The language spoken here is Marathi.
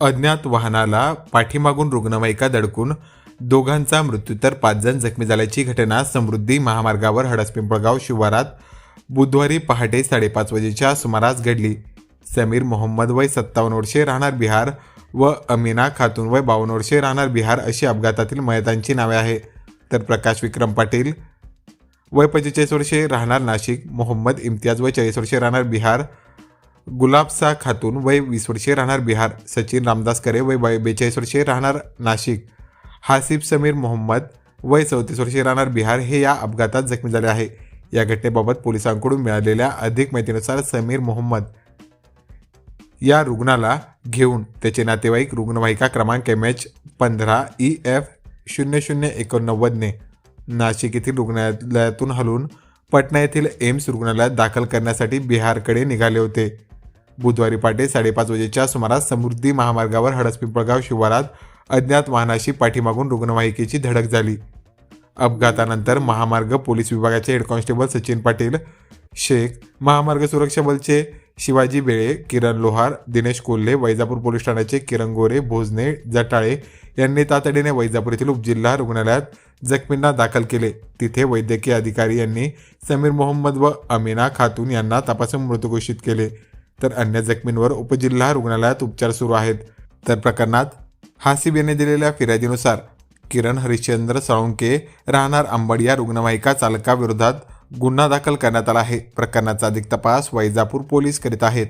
अज्ञात वाहनाला पाठीमागून रुग्णवाहिका दडकून दोघांचा मृत्यू तर पाच जण जखमी झाल्याची घटना समृद्धी महामार्गावर हडसपिंपळगाव शिवारात बुधवारी पहाटे साडेपाच वाजेच्या सुमारास घडली. समीर मोहम्मद वय सत्तावन्न वर्षे राहणार बिहार व अमिना खातून वय बावन्न वर्षे राहणार बिहार अशी अपघातातील मयतांची नावे आहे. तर प्रकाश विक्रम पाटील वय पंचेचाळीस वर्षे राहणार नाशिक मोहम्मद इम्तियाज वय चाळीस वर्षे राहणार बिहार गुलाबसा खातून वय वीस वर्षे राहणार बिहार सचिन रामदास करे वय वय बेचाळीस वर्षे राहणार नाशिक. हासिफ समीर मोहम्मद वय चौतीस वर्षे राहणार बिहार हे या अपघातात जखमी झाले आहे. या घटनेबाबत पोलिसांकडून मिळालेल्या अधिक माहितीनुसार समीर मोहम्मद या रुग्णाला घेऊन त्याचे नातेवाईक रुग्णवाहिका क्रमांक एम एच पंधरा ई एफ शून्य शून्य एकोणनव्वदने नाशिक येथील रुग्णालयातून हलवून पटना येथील एम्स रुग्णालयात दाखल करण्यासाठी बिहारकडे निघाले होते. बुधवारी पहाटे साडेपाच वाजेच्या सुमारास समृद्धी महामार्गावर हडसपिंपळगाव शिवारात अज्ञात वाहनाशी पाठीमागून रुग्णवाहिकेची धडक झाली. अपघातानंतर महामार्ग पोलीस विभागाचे हेड कॉन्स्टेबल सचिन पाटील शेख महामार्ग सुरक्षा बलचे शिवाजी बेळे किरण लोहार दिनेश कोल्हे वैजापूर पोलीस ठाण्याचे किरण गोरे भोजने जटाळे यांनी तातडीने वैजापूर येथील उपजिल्हा रुग्णालयात जखमींना दाखल केले. तिथे वैद्यकीय अधिकारी यांनी समीर मोहम्मद व अमिना खातून यांना तपासून मृत घोषित केले. तर अन्य जखमींवर उपजिल्हा रुग्णालयात उपचार सुरू आहेत. तर प्रकरणात हासिब दिलेल्या फिर्यादीनुसार किरण हरिश्चंद्र साळुंके राहणार अंबड या रुग्णवाहिका चालकाविरोधात गुन्हा दाखल करण्यात आला आहे. प्रकरणाचा अधिक तपास वैजापूर पोलीस करीत आहेत.